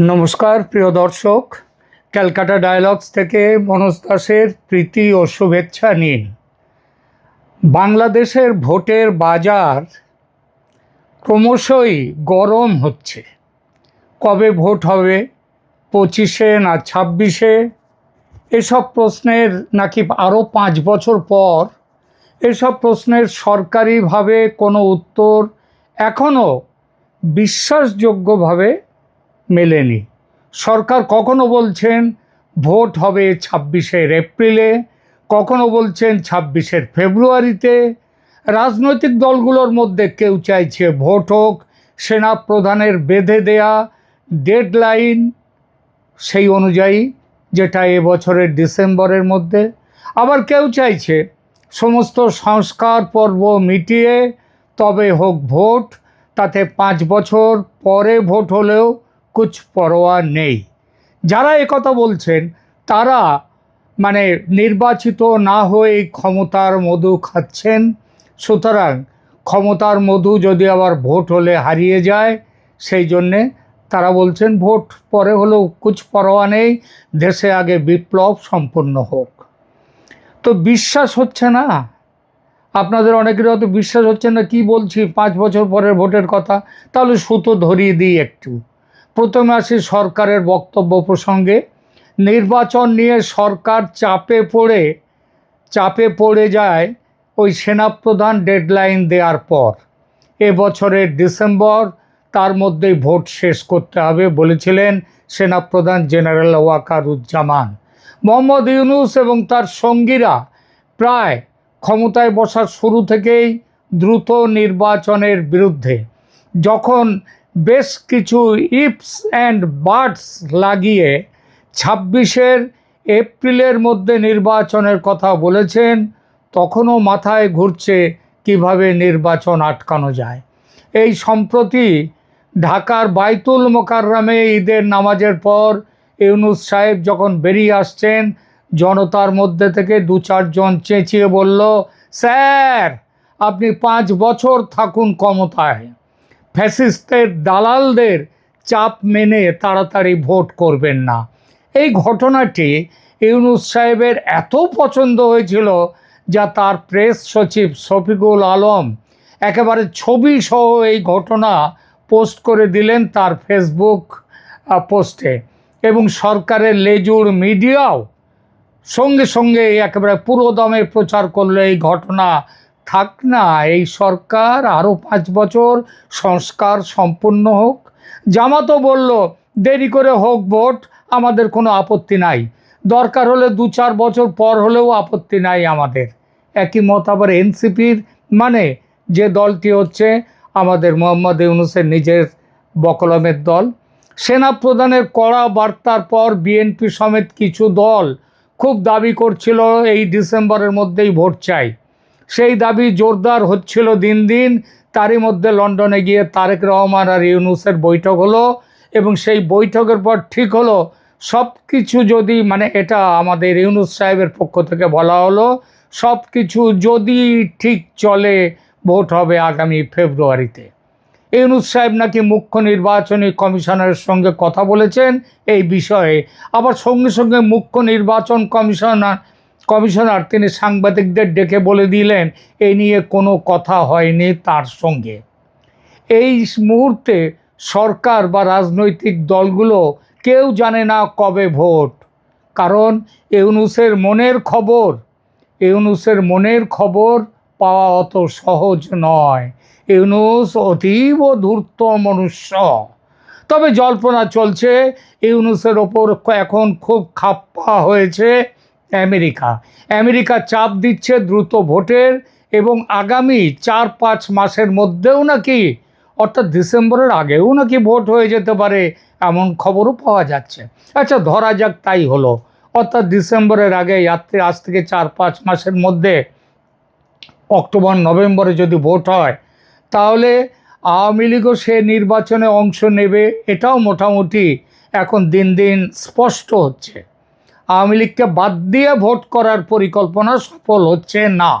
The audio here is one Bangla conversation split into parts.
নমস্কার, প্রিয় দর্শক। ক্যালকাটা ডায়ালগস থেকে মনোজ দাসের প্রীতি ও শুভেচ্ছা নিন বাংলাদেশের ভোটের বাজার ক্রমশই গরম হচ্ছে। কবে ভোট হবে? পঁচিশে না ছাব্বিশে? এসব প্রশ্নের নাকি আরও পাঁচ বছর পর এসব প্রশ্নের সরকারিভাবে কোনো উত্তর এখনও বিশ্বাসযোগ্যভাবে মেলেনি। সরকার কখনো বলছেন ভোট হবে ছাব্বিশের এপ্রিলে, কখনো বলছেন ছাব্বিশের ফেব্রুয়ারিতে। রাজনৈতিক দলগুলোর মধ্যে কেউ চাইছে ভোট হোক, সেনা প্রধানের বেঁধে দেয়া ডেডলাইন সেই অনুযায়ী যেটা এবছরের ডিসেম্বরের মধ্যে। আবার কেউ চাইছে সমস্ত সংস্কার পর্ব মিটিয়ে তবে হোক ভোট, তাতে পাঁচ বছর পরে ভোট হলেও কুছ পরোয়া নেই যারা একথা বলছেন, তারা মানে নির্বাচিত না হয়ে ক্ষমতার মধু খাচ্ছেন, সুতরাং ক্ষমতার মধু যদি আবার ভোট হলে হারিয়ে যায়, সেই জন্যে তারা বলছেন ভোট পরে হলেও কুছ পরোয়া নেই, দেশে আগে বিপ্লব সম্পন্ন হোক। তো বিশ্বাস হচ্ছে না? আপনাদের অনেকের হয়তো বিশ্বাস হচ্ছে না, কি বলছি, পাঁচ বছর পরের ভোটের কথা, তাহলে সুতো ধরিয়ে দিই একটু। প্রথমে আসি সরকারের বক্তব্য প্রসঙ্গে, নির্বাচন নিয়ে সরকার চাপে পড়ে চাপে পড়ে যায় ওই সেনাপ্রধান ডেডলাইন দেওয়ার পর। এ বছরের ডিসেম্বর, তার মধ্যেই ভোট শেষ করতে হবে বলেছিলেন সেনাপ্রধান জেনারেল ওয়াকারুজ্জামান। মোহাম্মদ ইউনুস এবং তার সঙ্গীরা প্রায় ক্ষমতায় বসার শুরু থেকেই দ্রুত নির্বাচনের বিরুদ্ধে, যখন বেশ কিছু ইপস অ্যান্ড বার্ডস লাগিয়ে ছাব্বিশের এপ্রিলের মধ্যে নির্বাচনের কথা বলেছেন, তখনও মাথায় ঘুরছে কীভাবে নির্বাচন আটকানো যায়। এই সম্প্রতি ঢাকার বাইতুল মোকাররমে ঈদের নামাজের পর ইউনুস সাহেব যখন বেরিয়ে আসছেন, জনতার মধ্যে থেকে দু চারজন চেঁচিয়ে বলল, স্যার, আপনি পাঁচ বছর থাকুন ক্ষমতায়। ফ্যাসিস্টের দালালদের চাপ মেনে তাড়াতাড়ি ভোট করবেন না। এই ঘটনাটি ইউনুস সাহেবের এত পছন্দ হয়েছিল যা তার প্রেস সচিব শফিকুল আলম একেবারে ছবি সহ এই ঘটনা পোস্ট করে দিলেন তার ফেসবুক পোস্টে এবং সরকারের লেজুর মিডিয়াও সঙ্গে সঙ্গে একেবারে পুরো দমে প্রচার করল এই ঘটনা থাক না, এই সরকার আরও পাঁচ বছর সংস্কার সম্পূর্ণ হোক। জামাতও বলল, দেরি করে হোক ভোট, আমাদের কোনো আপত্তি নাই। দরকার হলে দু চার বছর পর হলেও আপত্তি নাই আমাদের। একই মত আবার এনসিপির মানে যে দলটি হচ্ছে আমাদের মোহাম্মদ ইউনুসের নিজের বকলমের দল। সেনা প্রধানের কড়া বার্তার পর বিএনপি সমেত কিছু দল খুব দাবি করছিল, এই ডিসেম্বরের মধ্যেই ভোট চাই। সেই দাবি জোরদার হচ্ছিল দিন দিন। তারই মধ্যে লন্ডনে গিয়ে তারেক রহমান আর ইউনুসের বৈঠক হলো এবং সেই বৈঠকের পর ঠিক হলো সব কিছু যদি মানে এটা আমাদের ইউনুস সাহেবের পক্ষ থেকে বলা হলো সব কিছু যদি ঠিক চলে, ভোট হবে আগামী ফেব্রুয়ারিতে। ইউনুস সাহেব নাকি মুখ্য নির্বাচনী কমিশনারের সঙ্গে কথা বলেছেন এই বিষয়ে। আবার সঙ্গে সঙ্গে মুখ্য নির্বাচন কমিশনার কমিশনার তিনি সাংবাদিকদের ডেকে বলে দিলেন এই নিয়ে কোনো কথা হয়নি তার সঙ্গে। এই মুহূর্তে সরকার বা রাজনৈতিক দলগুলো কেউ জানে না কবে ভোট। কারণ ইউনুসের মনের খবর, ইউনুসের মনের খবর পাওয়া অত সহজ নয়। ইউনুস অতীব ধূর্ত মনুষ্য। তবে জল্পনা চলছে, ইউনুসের ওপর এখন খুব খাপ্পা হয়েছে। আমেরিকা। আমেরিকা চাপ দিচ্ছে দ্রুত ভোটের এবং আগামী চার পাঁচ মাসের মধ্যেও নাকি, অর্থাৎ ডিসেম্বরের আগেও নাকি ভোট হয়ে যেতে পারে এমন খবরও পাওয়া যাচ্ছে। আচ্ছা ধরা যাক তাই হলো। অর্থাৎ ডিসেম্বরের আগে যাত্রী আজ থেকে চার পাঁচ মাসের মধ্যে অক্টোবর, নভেম্বরে যদি ভোট হয়, তাহলে আওয়ামী লীগও সে নির্বাচনে অংশ নেবে, এটাও মোটামুটি এখন দিন দিন স্পষ্ট হচ্ছে। আওয়ামী লীগকে বাদ দিয়ে ভোট করার পরিকল্পনা সফল হচ্ছে না।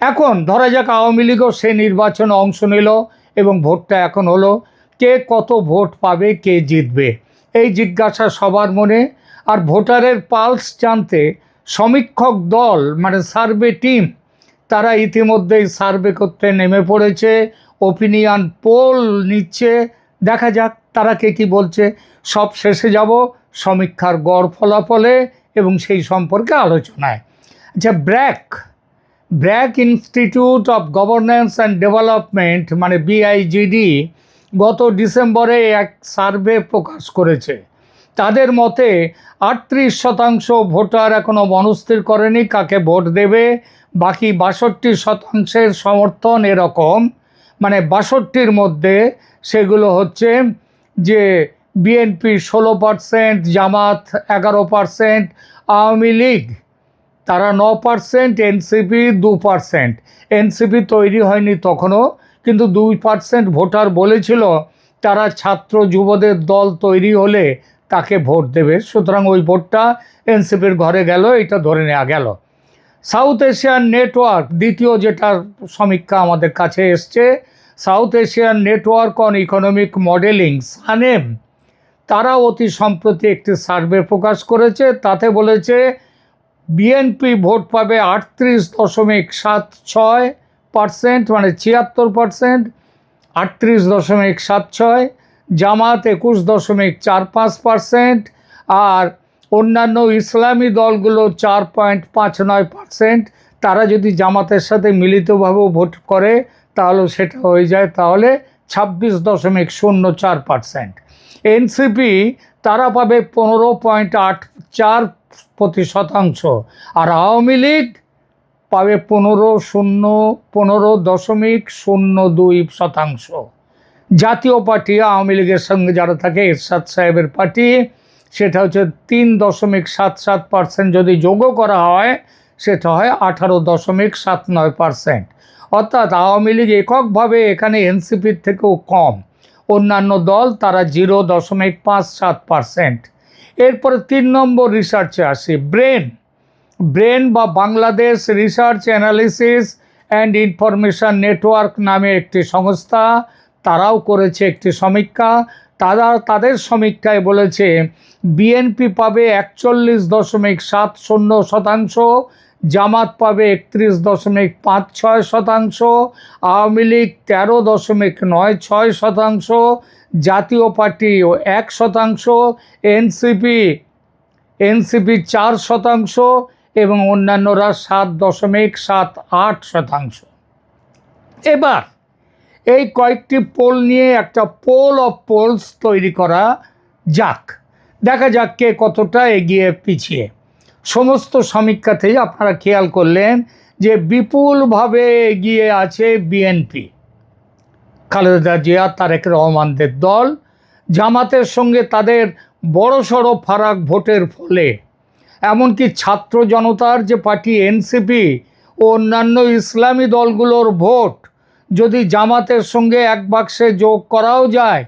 এখন ধরা যাক আওয়ামী লীগও সে নির্বাচনে অংশ নিল এবং ভোটটা এখন হলো কে কত ভোট পাবে, কে জিতবে। এই জিজ্ঞাসা সবার মনে। আর ভোটারের পালস জানতে সমীক্ষক দল মানে সার্ভে টিম, তারা ইতিমধ্যেই সার্ভে করতে নেমে পড়েছে। ওপিনিয়ন পোল নিচ্ছে। দেখা যাক তারা কে কী বলছে। সব শেষে যাব। সমীক্ষার গড় ফলাফলে এবং সেই সম্পর্কে আলোচনায়। আচ্ছা BRAC BRAC institute of governance and development মানে বিআইজিডি গত ডিসেম্বরে এক সার্ভে প্রকাশ করেছে। তাদের মতে আটত্রিশ শতাংশ ভোটার এখনও মনস্থির করেনি কাকে ভোট দেবে, বাকি বাষট্টি শতাংশের সমর্থন এরকম। মানে বাষট্টির মধ্যে সেগুলো হচ্ছে যে বিএনপি ষোলো পার্সেন্ট জামাত এগারো পার্সেন্ট আওয়ামী লীগ, তারা ন পার্সেন্ট এনসিপি দু পার্সেন্ট এনসিপি তৈরি হয়নি তখনও, কিন্তু দুই পার্সেন্ট ভোটার বলেছিল তারা ছাত্র যুবদের দল তৈরি হলে তাকে ভোট দেবে। সুতরাং ওই ভোটটা এনসিপির ঘরে গেল, এটা ধরে নেওয়া গেল। সাউথ এশিয়ান নেটওয়ার্ক, দ্বিতীয় যেটা সমীক্ষা আমাদের কাছে এসছে, South Asian network on economic modelling, SANEM তারা অতি সম্প্রতি একটি সার্ভে প্রকাশ করেছে। তাতে বলেছে, বিএনপি ভোট পাবে আটত্রিশ দশমিক সাত ছয় পার্সেন্ট মানে ছিয়াত্তর পার্সেন্ট, আটত্রিশ দশমিক সাত ছয়, জামাত একুশ দশমিক চার পাঁচ পার্সেন্ট, আর অন্যান্য ইসলামী দলগুলো চার পয়েন্ট পাঁচ নয় পার্সেন্ট। তারা যদি জামাতের সাথে মিলিতভাবেও ভোট করে, তাহলে সেটা হয়ে যায় তাহলে ছাব্বিশ দশমিক শূন্য চার পার্সেন্ট। এনসিপি তারা পাবে পনেরো পয়েন্ট আট চার প্রতি শতাংশ। আর আওয়ামী লীগ পাবে পনেরো শূন্য, পনেরো দশমিক শূন্য দুই শতাংশ। জাতীয় পার্টি আওয়ামী লীগের সঙ্গে যারা থাকে, এরশাদ সাহেবের পার্টি, সেটা হচ্ছে তিন দশমিক সাত সাত পার্সেন্ট যদি যোগও করা হয়, সেটা হয় আঠারো দশমিক সাত নয় পার্সেন্ট। অর্থাৎ আওয়ামী লীগ এককভাবে এখানে এনসিপির থেকেও কম। অন্যান্য দল তারা জিরো দশমিক পাঁচ সাত পার্সেন্ট। এরপরে তিন নম্বর রিসার্চে আসি ব্রেন। ব্রেন বা Bangladesh research analysis and information network নামে একটি সংস্থা, তারাও করেছে একটি সমীক্ষা। তারা তাদের সমীক্ষায় বলেছে, বিএনপি পাবে একচল্লিশ দশমিক সাত শূন্য শতাংশ জামাত পাবে একত্রিশ দশমিক পাঁচ ছয় শতাংশ, আওয়ামী লীগ তেরো দশমিক নয় ছয় শতাংশ, জাতীয় পার্টি এক শতাংশ, এনসিপি এনসিপি চার শতাংশ এবং অন্যান্যরা সাত দশমিক সাত আট শতাংশ। এবার এই কয়েকটি পোল নিয়ে একটা পোল অফ পোলস তৈরি করা যাক। দেখা যাক কে কতটা এগিয়ে পিছিয়ে। সমস্ত সমীক্ষাতেই আপনারা খেয়াল করলেন যে বিপুলভাবে এগিয়ে আছে বিএনপি। খালেদা জিয়া, তারেক রহমানদের দল, জামাতের সঙ্গে তাদের বড়সড় ফারাক ভোটের ফলে। এমনকি ছাত্র জনতার যে পার্টি এনসিপি ও অন্যান্য ইসলামী দলগুলোর ভোট, যদি জামাতের সঙ্গে এক বাক্সে যোগ করাও যায়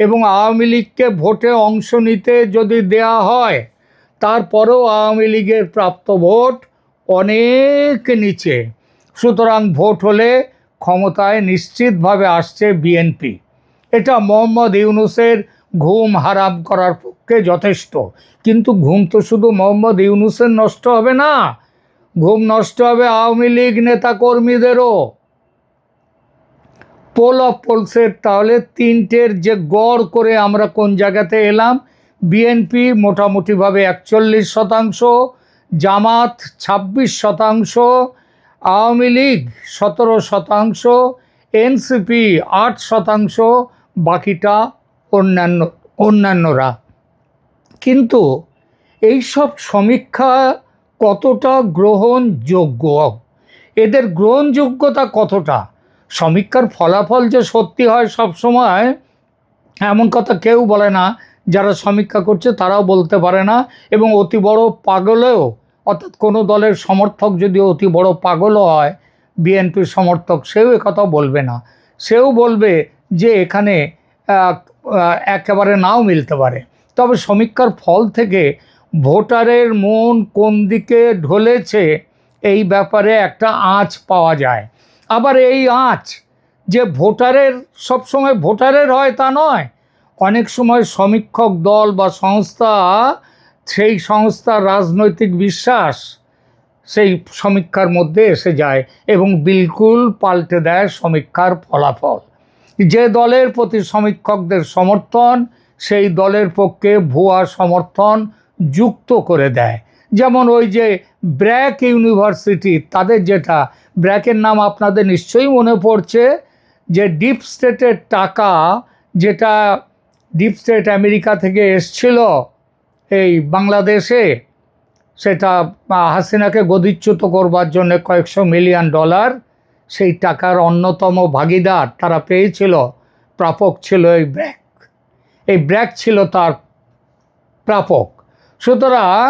এবং আওয়ামী লীগকে ভোটে অংশ নিতে যদি দেয়া হয় তারপরেও আওয়ামী লীগের প্রাপ্ত ভোট অনেক নিচে। সুতরাং ভোট হলে ক্ষমতায় নিশ্চিতভাবে আসছে বিএনপি। এটা মোহাম্মদ ইউনুসের ঘুম হারাম করার পক্ষে যথেষ্ট। কিন্তু ঘুম তো শুধু মোহাম্মদ ইউনুসের নষ্ট হবে না, ঘুম নষ্ট হবে আওয়ামী লীগ নেতা কর্মীদেরও পোল অফ পোলসের তাহলে তিনটের যে গড় করে আমরা কোন জায়গাতে এলাম বিএনপি মোটামুটিভাবে একচল্লিশ শতাংশ, জামাত ছাব্বিশ শতাংশ, আওয়ামী লীগ সতেরো শতাংশ, এনসিপি আট শতাংশ, বাকিটা অন্যান্য, অন্যান্যরা। কিন্তু এইসব সমীক্ষা কতটা গ্রহণযোগ্য? এদের গ্রহণযোগ্যতা কতটা? সমীক্ষার ফলাফল যে সত্যি হয় সব সময় এমন কথা কেউ বলে না। যারা সমীক্ষা করছে তারাও বলতে পারে না এবং অতি বড় পাগলেও, অর্থাৎ কোনো দলের সমর্থক যদি অতি বড় পাগলও হয়, বিএনপির সমর্থক সেও কথা বলবে না। সেও বলবে যে এখানে একেবারে নাও মিলতে পারে। তবে সমীক্ষার ফল থেকে ভোটারের মন কোন দিকে ঢলেছে, এই ব্যাপারে একটা আঁচ পাওয়া যায়। আবার এই আঁচ যে ভোটারের, সবসময় ভোটারের হয় তা নয় অনেক সময় সমীক্ষক দল বা সংস্থা, সেই সংস্থার রাজনৈতিক বিশ্বাস সেই সমীক্ষার মধ্যে এসে যায় এবং বিলকুল পাল্টে দেয় সমীক্ষার ফলাফল। যে দলের প্রতি সমীক্ষকদের সমর্থন, সেই দলের পক্ষে ভুয়া সমর্থন যুক্ত করে দেয়। যেমন ওই যে ব্র্যাক ইউনিভার্সিটি, তাদের যেটা, ব্র্যাকের নাম আপনাদের নিশ্চয়ই মনে পড়ছে, যে ডিপ স্টেটের টাকা যেটা ডিপ স্টেট আমেরিকা থেকে এসছিল এই বাংলাদেশে। সেটা হাসিনাকে গদিচ্যুত করবার জন্য কয়েকশো মিলিয়ন ডলার, সেই টাকার অন্যতম ভাগিদার তারা পেয়েছিল। প্রাপক ছিল এই ব্র্যাক। এই ব্র্যাক ছিল তার প্রাপক। সুতরাং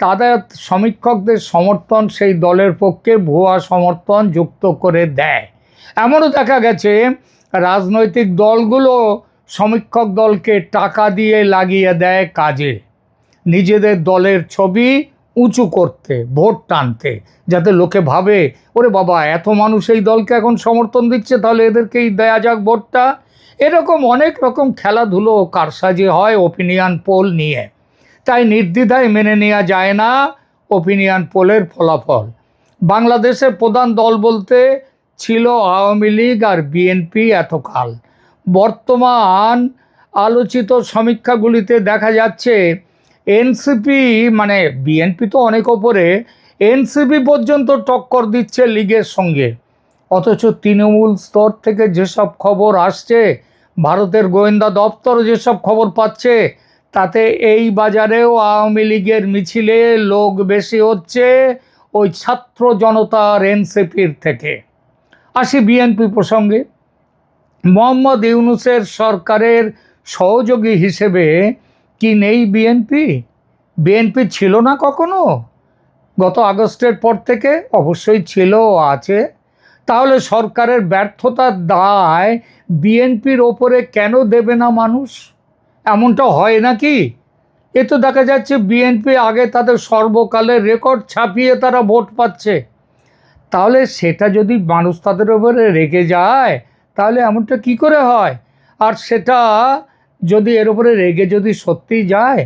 তাদের সমীক্ষকদের সমর্থন সেই দলের পক্ষে ভুয়া সমর্থন যুক্ত করে দেয়। এমনও দেখা গেছে, রাজনৈতিক দলগুলো সমীক্ষক দলকে টাকা দিয়ে লাগিয়ে দেয় কাজে। নিজেদের দলের ছবি উঁচু করতে, ভোট টানতে, যাতে লোকে ভাবে, ওরে বাবা, এত মানুষ এই দলকে এখন সমর্থন দিচ্ছে, তাহলে এদেরকেই দেয়া যাক ভোটটা। এরকম অনেক রকম খেলাধুলো কারসাজি হয় ওপিনিয়ন পোল নিয়ে। তাই নির্দ্বিধায় মেনে নেওয়া যায় না ওপিনিয়ন পোলের ফলাফল। বাংলাদেশের প্রধান দল বলতে ছিল আওয়ামী লীগ আর বিএনপি এতকাল। বর্তমান আলোচিত সমীক্ষাগুলিতে দেখা যাচ্ছে, এনসিপি মানে বিএনপি তো অনেক ওপরে, এনসিপি পর্যন্ত টক্কর দিচ্ছে লীগের সঙ্গে। অথচ তৃণমূল স্তর থেকে যেসব খবর আসছে, ভারতের গোয়েন্দা দপ্তর যেসব খবর পাচ্ছে, তাতে এই বাজারেও আওয়ামী লীগের মিছিলে লোক বেশি হচ্ছে ওই ছাত্র জনতার এনসিপির থেকে। আসি বিএনপি প্রসঙ্গে। মোহাম্মদ ইউনুসের সরকারের সহযোগী হিসেবে কি নেই বিএনপি? বিএনপি ছিল না কখনো? গত আগস্টের পর থেকে অবশ্যই ছিল, আছে। তাহলে সরকারের ব্যর্থতার দায় বিএনপির ওপরে কেন দেবে না মানুষ? এমনটা হয় নাকি? এ তো দেখা যাচ্ছে বিএনপি আগে তাদের সর্বকালের রেকর্ড ছাপিয়ে তারা ভোট পাচ্ছে। তাহলে সেটা যদি মানুষ তাদের ওপরে রেগে যায় তাহলে এমনটা কি করে হয়? আর সেটা যদি এর উপরে রেগে যদি সত্যি যায়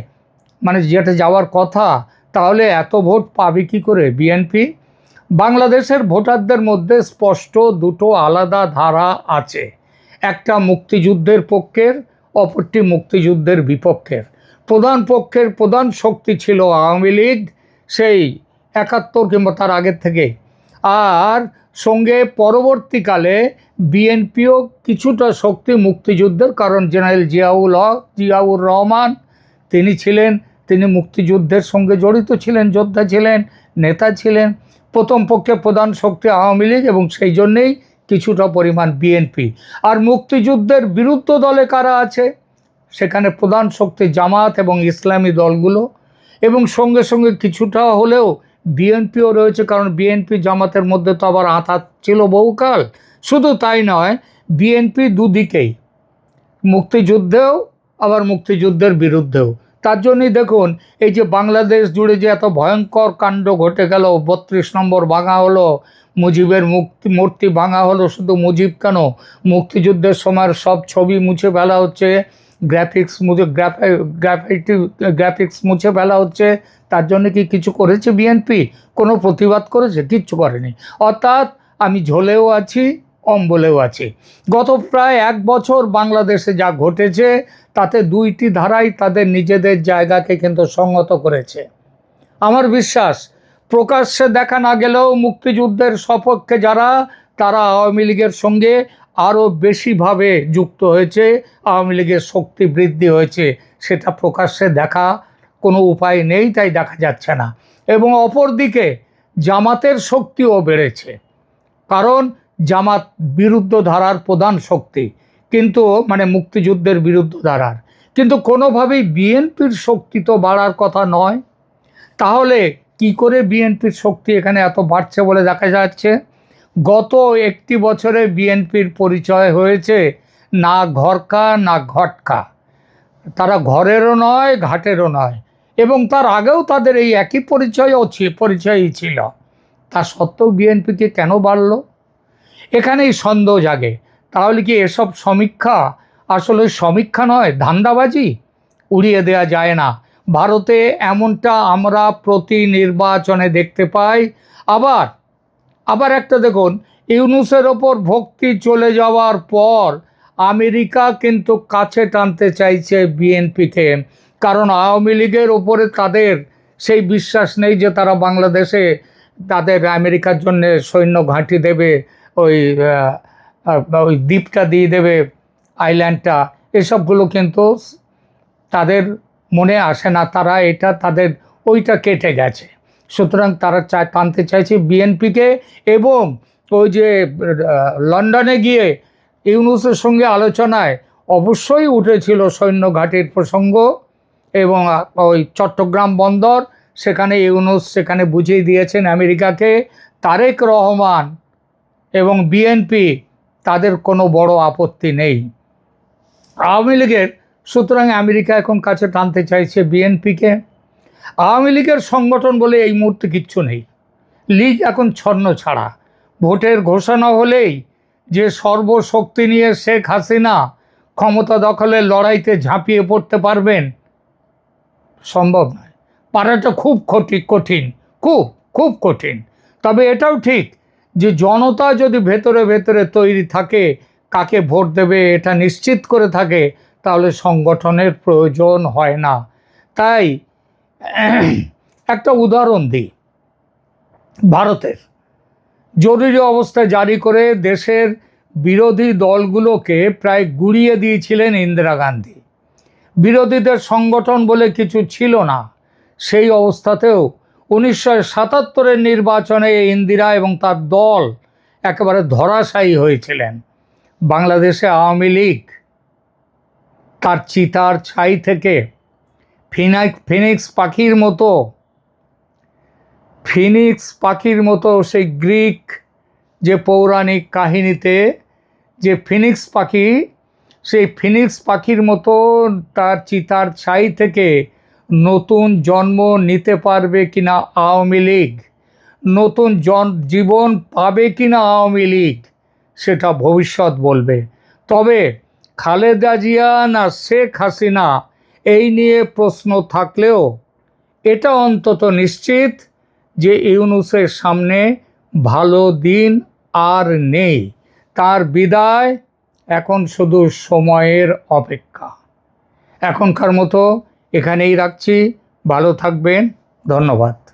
মানে যেটা যাওয়ার কথা, তাহলে এত ভোট পাবে কি করে বিএনপি বাংলাদেশের ভোটারদের মধ্যে স্পষ্ট দুটো আলাদা ধারা আছে। একটা মুক্তিযুদ্ধের পক্ষের, অপরটি মুক্তিযুদ্ধের বিপক্ষের। প্রধান পক্ষের প্রধান শক্তি ছিল আওয়ামী লীগ, সেই একাত্তর কিংবা তার আগের থেকে। আর সঙ্গে পরবর্তীকালে বিএনপিও কিছুটা শক্তি মুক্তিযুদ্ধের কারণ। জেনারেল জিয়াউল হক, জিয়াউর রহমান, তিনি ছিলেন, তিনি মুক্তিযুদ্ধের সঙ্গে জড়িত ছিলেন, যোদ্ধা ছিলেন, নেতা ছিলেন, প্রথম পক্ষে প্রধান শক্তি আওয়ামী লীগ এবং সেই জন্যেই কিছুটা পরিমাণ বিএনপি। আর মুক্তিযুদ্ধের বিরুদ্ধ দলে কারা আছে? সেখানে প্রধান শক্তি জামাত এবং ইসলামী দলগুলো। এবং সঙ্গে সঙ্গে কিছুটা হলেও বিএনপিও রয়েছে, কারণ বিএনপি জামাতের মধ্যে তো আবার আঁতা ছিল বহুকাল। শুধু তাই নয়, বিএনপি দুদিকেই। মুক্তিযুদ্ধেও, আবার মুক্তিযুদ্ধের বিরুদ্ধেও। তার জন্যই দেখুন, এই যে বাংলাদেশ জুড়ে যে এত ভয়ঙ্কর কাণ্ড ঘটে গেল, বত্রিশ নম্বর ভাঙা হলো, মুজিবের মুক্তি, মূর্তি ভাঙা হলো, শুধু মুজিব কেন? মুক্তিযুদ্ধের সময় সব ছবি মুছে ফেলা হচ্ছে। গ্রাফিক্স মুছে গ্রাফাইটি গ্রাফিক্স মুছে ফেলা হচ্ছে, তার জন্য কি কিছু করেছে বিএনপি কোনো প্রতিবাদ করেছে? কিচ্ছু করেনি। অর্থাৎ আমি ঝোলেও আছি, অম্বলেও আছি। গত প্রায় এক বছর বাংলাদেশে যা ঘটেছে, তাতে দুইটি ধারাই তাদের নিজেদের জায়গাকে কিন্তু সংহত করেছে। আমার বিশ্বাস, প্রকাশ্যে দেখা না গেলেও মুক্তিযুদ্ধের সপক্ষে যারা, তারা আওয়ামী লীগের সঙ্গে আরও বেশিভাবে যুক্ত হয়েছে, আওয়ামী লীগের শক্তি বৃদ্ধি হয়েছে, সেটা প্রকাশ্যে দেখা কোনো উপায় নেই, তাই দেখা যাচ্ছে না। এবং অপরদিকে জামাতের শক্তিও বেড়েছে, কারণ জামাত বিরুদ্ধ ধারার প্রধান শক্তি, কিন্তু মানে মুক্তিযুদ্ধের বিরুদ্ধ ধারার কিন্তু কোনোভাবেই বিএনপির শক্তি তো বাড়ার কথা নয়। তাহলে কি করে বিএনপির শক্তি এখানে এত বাড়ছে বলে দেখা যাচ্ছে? গত একটি বছরে বিএনপির পরিচয় হয়েছে না ঘরকা, না ঘটকা। তারা ঘরেরও নয়, ঘাটেরও নয়। এবং তার আগেও তাদের এই একই পরিচয়ও পরিচয়ই ছিল। তা সত্ত্বেও বিএনপিকে কেন বাড়ল? এখানেই সন্দেহ জাগে। তাহলে কি এসব সমীক্ষা আসলে সমীক্ষা নয়, ধান্দাবাজি? উড়িয়ে দেওয়া যায় না। ভারতে এমনটা আমরা প্রতি নির্বাচনে দেখতে পাই। আবার আবার একটা দেখুন, ইউনুসের ওপর ভক্তি চলে যাওয়ার পর আমেরিকা কিন্তু কাছে টানতে চাইছে বিএনপিকে। কারণ আওয়ামী লীগের ওপরে তাদের সেই বিশ্বাস নেই যে তারা বাংলাদেশে তাদের আমেরিকার জন্য সৈন্য ঘাঁটি দেবে, ওই ওই দ্বীপটা দিয়ে দেবে, আইল্যান্ডটা। এসবগুলো কিন্তু তাদের মনে আসে না, তারা এটা তাদের ওইটা কেটে গেছে। সুতরাং তারা চায় টানতে চাইছে বিএনপিকে এবং ওই যে লন্ডনে গিয়ে ইউনুসের সঙ্গে আলোচনায় অবশ্যই উঠেছিল সৈন্য ঘাটির প্রসঙ্গ এবং ওই চট্টগ্রাম বন্দর, সেখানে ইউনুস সেখানে বুঝিয়ে দিয়েছেন আমেরিকাকে, তারেক রহমান এবং বিএনপি তাদের কোনো বড় আপত্তি নেই। আওয়ামী লীগের, সুতরাং আমেরিকা এখন কাছে টানতে চাইছে বিএনপিকে। আওয়ামী লীগের সংগঠন বলে এই মুহূর্তে কিচ্ছু নেই। লীগ এখন ছন্ন ছাড়া। ভোটের ঘোষণা হলেই যে সর্বশক্তি নিয়ে শেখ হাসিনা ক্ষমতা দখলের লড়াইতে ঝাঁপিয়ে পড়তে পারবেন, সম্ভব নয়। পারাটা খুব কঠিন কঠিন, খুব খুব কঠিন। তবে এটাও ঠিক যে জনতা যদি ভেতরে ভেতরে তৈরি থাকে, কাকে ভোট দেবে এটা নিশ্চিত করে থাকে, তাহলে সংগঠনের প্রয়োজন হয় না। তাই একটা উদাহরণ দিই। ভারতের জরুরি অবস্থা জারি করে দেশের বিরোধী দলগুলোকে প্রায় গুড়িয়ে দিয়েছিলেন ইন্দিরা গান্ধী। বিরোধীদের সংগঠন বলে কিছু ছিল না, সেই অবস্থাতেও উনিশশো সাতাত্তরের নির্বাচনে ইন্দিরা এবং তার দল একেবারে ধরাশায়ী হয়েছিলেন। বাংলাদেশে আওয়ামী লীগ তার চিতার ছাই থেকে ফিনাক ফিনিক্স পাখির মতো। ফিনিক্স পাখির মতো সেই গ্রিক যে পৌরাণিক কাহিনীতে যে ফিনিক্স পাখি, সেই ফিনিক্স পাখির মতো তার চিতার ছাই থেকে নতুন জন্ম নিতে পারবে কিনা আওয়ামী লীগ? নতুন জন, জীবন পাবে কিনা আওয়ামী লীগ? সেটা ভবিষ্যৎ বলবে। তবে খালেদা জিয়া না শেখ হাসিনা এই নিয়ে প্রশ্ন থাকলেও এটা অন্তত নিশ্চিত যে ইউনুসের সামনে ভালো দিন আর নেই। তার বিদায় এখন শুধু সময়ের অপেক্ষা। এখনকার মতো এখানেই রাখছি। ভালো থাকবেন। ধন্যবাদ।